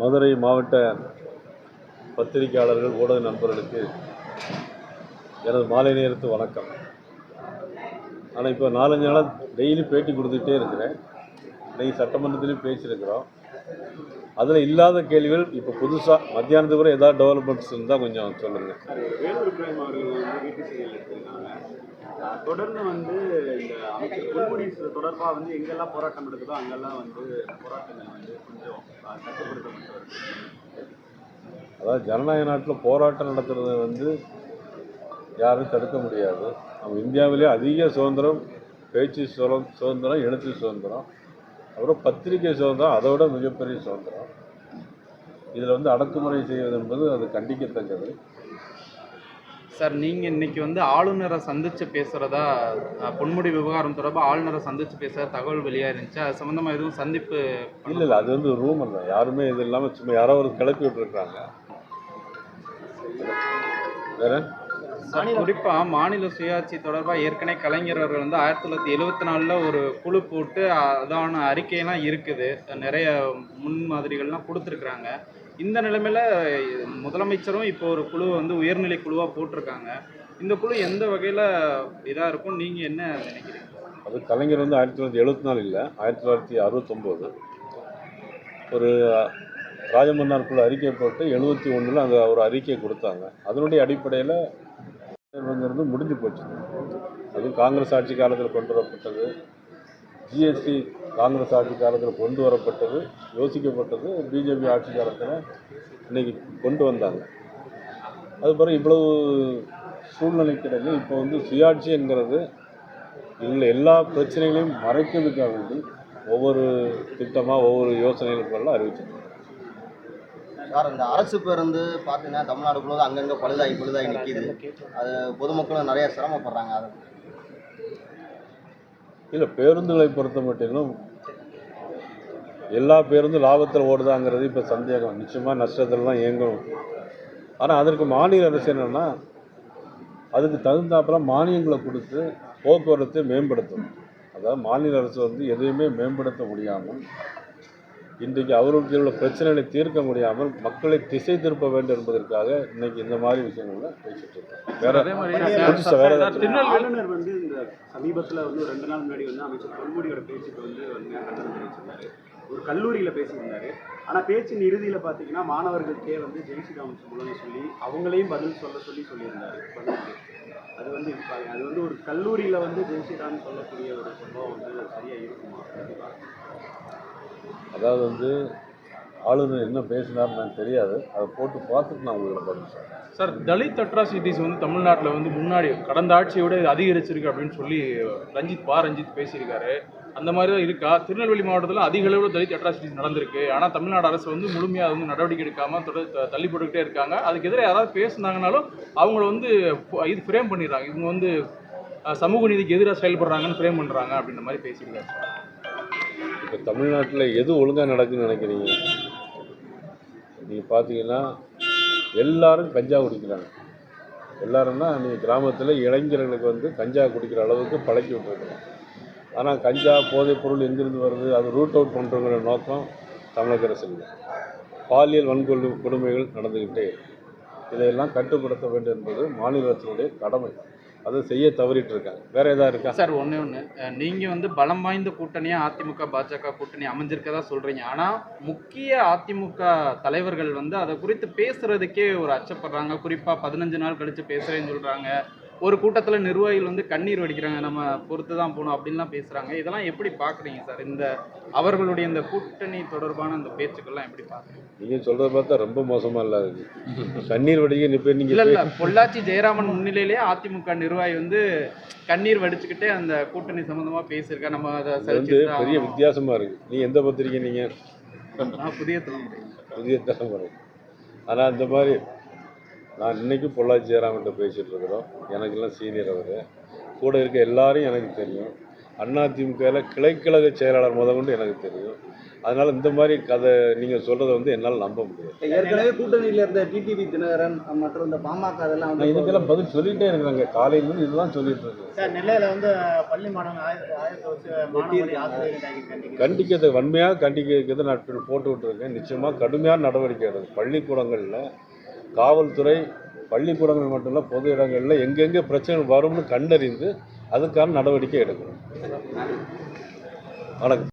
மதுரை மாவட்ட பத்திரிகையாளர்கள் ஊடக நண்பர்களுக்கு எனது மாலை நேரத்து வணக்கம். ஆனால் இப்போ நாலஞ்சு நாளாக டெய்லி பேட்டி கொடுத்துட்டே இருக்கிறேன். இன்னைக்கு சட்டமன்றத்திலையும் பேசியிருக்கிறோம். அதில் இல்லாத கேள்விகள் இப்போ புதுசாக மத்தியானத்துக்கு வரை ஏதாவது டெவலப்மெண்ட்ஸ் இருந்தால் கொஞ்சம் சொல்லுங்கள் வந்து தொடர்ந்து வந்து இந்த அமைச்சர் தொடர்பாக வந்து எங்கெல்லாம் போராட்டம் நடக்குதோ அங்கெல்லாம் வந்து போராட்டங்கள் வந்து அதாவது ஜனநாயக நாட்டில் போராட்டம் நடத்துறத வந்து யாரும் தடுக்க முடியாது. நம்ம இந்தியாவிலே அதிக சுதந்திரம் பேச்சு சுதந்திரம் சுதந்திரம் எழுத்து சுதந்திரம் அப்புறம் பத்திரிகை சுதந்திரம் அதை விட மிகப்பெரிய சுதந்திரம். இதில் வந்து அடக்குமுறை செய்வது என்பது அது கண்டிக்கத்தக்கது. சார் நீங்கள் இன்னைக்கு வந்து ஆளுநரை சந்திச்சு பேசுகிறதா பொன்முடி விவகாரம் தொடர்பாக ஆளுநரை சந்திச்சு பேசுகிற தகவல் வெளியாக இருந்துச்சு அது சம்மந்தமாக எதுவும் சந்திப்பு இல்லை இல்லை அது வந்து ரூமர் தான். யாருமே இது இல்லாமல் சும்மா யாரோ ஒரு கிளப்பி விட்டுருக்காங்க வேற? குறிப்பாக மாநில சுயாட்சி தொடர்பாக ஏற்கனவே கலைஞர் அவர்கள் வந்து ஆயிரத்தி தொள்ளாயிரத்தி எழுபத்தி நாலில் ஒரு குழு போட்டு அதான அறிக்கையெல்லாம் இருக்குது. நிறைய முன்மாதிரிகள்லாம் கொடுத்துருக்குறாங்க. இந்த நிலைமையில் முதலமைச்சரும் இப்போ ஒரு குழு வந்து உயர்நிலை குழுவாக போட்டிருக்காங்க. இந்த குழு எந்த வகையில் இதாக இருக்கும்? நீங்கள் என்ன நினைக்கிறீங்க? அது கலைஞர் வந்து ஆயிரத்தி தொள்ளாயிரத்தி எழுபத்தி நாலு இல்லை ஆயிரத்தி தொள்ளாயிரத்தி அறுபத்தொம்போது ஒரு ராஜமன்னார் குழு அறிக்கை போட்டு எழுபத்தி ஒன்றில் அந்த ஒரு அறிக்கை கொடுத்தாங்க. அதனுடைய அடிப்படையில் வந்து முடிஞ்சு போச்சு. அது காங்கிரஸ் ஆட்சி காலத்தில் கொண்டு வரப்பட்டது. ஜிஎஸ்டி காங்கிரஸ் ஆட்சி காலத்தில் கொண்டு வரப்பட்டது யோசிக்கப்பட்டது பிஜேபி ஆட்சி காலத்தில் இன்னைக்கு கொண்டு வந்தாங்க. அது இவ்வளவு இவ்வளவு சூழ்நிலைக்கிடையே இப்போ வந்து சுயாட்சி என்கிறது இதில் எல்லா பிரச்சனைகளையும் மறைக்கிறதுக்காக வேண்டி ஒவ்வொரு திட்டமாக ஒவ்வொரு யோசனைகளுக்கெல்லாம் அறிவிச்சிருக்காங்க. சார் இந்த அரசு பேருந்து பார்த்தீங்கன்னா தமிழ்நாடு முழுவதும் அங்கங்கே பழுதாகி பழுதாகி நிற்கிது அது பொதுமக்களும் நிறைய சிரமப்படுறாங்க. அதை இல்லை பேருந்துகளை பொறுத்த மட்டிலும் எல்லா பேருந்தும் லாபத்தில் ஓடுதாங்கிறது இப்போ சந்தேகம். நிச்சயமாக நஷ்டத்தில் தான் இயங்கும். ஆனால் அதற்கு மாநில அரசு என்னென்னா அதுக்கு தகுந்தாப்பில் மானியங்களை கொடுத்து போக்குவரத்தை மேம்படுத்தணும். அதாவது மாநில அரசு வந்து எதையுமே மேம்படுத்த முடியாமல் இன்றைக்கு அவர்களுக்கு உள்ள பிரச்சனைகளை தீர்க்க முடியாமல் மக்களை திசை திருப்ப வேண்டும் என்பதற்காக இன்னைக்கு இந்த மாதிரி விஷயங்கள்ல பேசிட்டு இருக்கோம். வேற அதே மாதிரி வேற ஆளுநர் வந்து இந்த சமீபத்தில் வந்து ரெண்டு நாள் முன்னாடி வந்து அமைச்சர் பொன்முடியோட பேச்சுக்கு வந்து வந்து கண்டனம் தெரிவிச்சிருந்தாரு. ஒரு கல்லூரியில் பேசியிருந்தாரு. ஆனால் பேச்சின் இறுதியில் பார்த்தீங்கன்னா மாணவர்களுக்கே வந்து ஜெய் ஸ்ரீராம் சொல்லணும்னு சொல்லி அவங்களையும் பதில் சொல்ல சொல்லி சொல்லியிருந்தாரு. அது வந்து அது வந்து ஒரு கல்லூரியில் வந்து ஜெய் ஸ்ரீராம் சொல்லக்கூடிய ஒரு சம்பவம் வந்து சரியாக இருக்குமா? அதாவது வந்து ஆளுநர் என்ன பேசினார்னு எனக்கு தெரியாது. அதை போட்டு பார்த்துட்டு நான் உங்களுக்கு பதில் சொல்றேன். சார் தலித் அட்ராசிட்டிஸ் வந்து தமிழ்நாட்டில் வந்து முன்னாடி கடந்த ஆட்சியோட அதிகரிச்சிருக்கு அப்படின்னு சொல்லி ரஞ்சித் பா. ரஞ்சித் பேசியிருக்காரு. அந்த மாதிரி தான் இருக்கா? திருநெல்வேலி மாவட்டத்தில் அதிக அளவில் தலித் அட்ராசிட்டிஸ் நடந்திருக்கு. ஆனால் தமிழ்நாடு அரசு வந்து முழுமையாக வந்து நடவடிக்கை எடுக்காமல் தொடர் தள்ளி போட்டுக்கிட்டே இருக்காங்க. அதுக்கு எதிராக யாராவது பேசுனாங்கனாலும் அவங்கள வந்து இது ஃப்ரேம் பண்ணிடுறாங்க. இவங்க வந்து சமூக நீதிக்கு எதிராக செயல்படுறாங்கன்னு ஃப்ரேம் பண்ணுறாங்க அப்படின்ற மாதிரி பேசியிருக்காங்க இப்போ தமிழ்நாட்டில் எது ஒழுங்காக நடக்குதுன்னு நினைக்கிறீங்க? நீங்கள் பார்த்தீங்கன்னா எல்லாரும் கஞ்சா குடிக்கிறாங்க. எல்லாரும்னா நீங்கள் கிராமத்தில் இளைஞர்களுக்கு வந்து கஞ்சா குடிக்கிற அளவுக்கு பழக்கி விட்டுருக்கலாம் ஆனால் கஞ்சா போதைப் பொருள் எங்கிருந்து வருது? அது ரூட் அவுட் பண்ணுறவங்கிற நோக்கம் தமிழக அரசு இல்லை பாலியல் வன்கொடு கொடுமைகள் நடந்துக்கிட்டே இதையெல்லாம் கட்டுப்படுத்த வேண்டும் என்பது மாநில அரசினுடைய கடமை. அதை செய்ய தவறிட்டு இருக்காங்க வேற ஏதாவது இருக்கா? சார் ஒன்று ஒன்று நீங்கள் வந்து பலம் வாய்ந்த கூட்டணியாக அதிமுக பாஜக கூட்டணி அமைஞ்சிருக்கதா சொல்கிறீங்க ஆனால் முக்கிய அதிமுக தலைவர்கள் வந்து அதை குறித்து பேசுகிறதுக்கே ஒரு அச்சப்படுறாங்க. குறிப்பாக பதினஞ்சு நாள் கழித்து பேசுகிறேன்னு சொல்கிறாங்க ஒரு கூட்டத்தில் நிர்வாகிகள் வந்து கண்ணீர் வடிக்கிறாங்க நம்ம பொறுத்து தான் போகணும் அப்படின்லாம் பேசுகிறாங்க இதெல்லாம் எப்படி பார்க்குறீங்க சார்? இந்த அவர்களுடைய இந்த கூட்டணி தொடர்பான அந்த பேச்சுக்கள்லாம் எப்படி பார்க்குறீங்க நீங்கள் சொல்கிறத பார்த்தா ரொம்ப மோசமாக இல்லை கண்ணீர் வடிக்க இல்ல நீங்கள் இல்ல பொள்ளாச்சி ஜெயராமன் முன்னிலையிலேயே அதிமுக நிர்வாகி வந்து கண்ணீர் வடிச்சுக்கிட்டே அந்த கூட்டணி சம்பந்தமா பேசியிருக்கா நம்ம அதை வந்து பெரிய. வித்தியாசமாக இருக்குது நீ எந்த பத்திரிக்கை நீங்கள் புதிய தலைமுறை. புதிய தலைமுறை. ஆனால் இந்த மாதிரி நான் இன்னைக்கும் பொள்ளாச்சி ஜெயராமன்ட்ட பேசிகிட்டு இருக்கிறோம். எனக்கெல்லாம் சீனியர் அவர். கூட இருக்க எல்லாரையும் எனக்கு தெரியும். அதிமுகவில் கிளைக்கழக செயலாளர் முத கொண்டு எனக்கு தெரியும். அதனால் இந்த மாதிரி கதை நீங்கள் சொல்கிறத வந்து என்னால் நம்ப முடியாது. ஏற்கனவே கூட்டணியில இருந்த டிடிவி தினகரன் மற்றும் இந்த பாமக அதெல்லாம் நான் வந்து இதுக்கெல்லாம் பதில் சொல்லிகிட்டே இருக்கிறாங்க. காலையிலேருந்து இதுதான் சொல்லிட்டு இருக்கேன். சார் நெல்லையில வந்து பள்ளி மாணவன் கண்டிக்கிறது வன்மையாக கண்டிக்கிறது நான் போட்டு விட்டுருக்கேன். நிச்சயமாக கடுமையான நடவடிக்கை எடுக்கும் பள்ளிக்கூடங்களில் காவல்துறை பள்ளிக்கூடங்கள் மட்டும் இல்லை பொது இடங்களில் எங்கெங்கே பிரச்சனை வரும்னு கண்டறிந்து அதுக்கான நடவடிக்கை எடுக்கணும். வணக்கம்.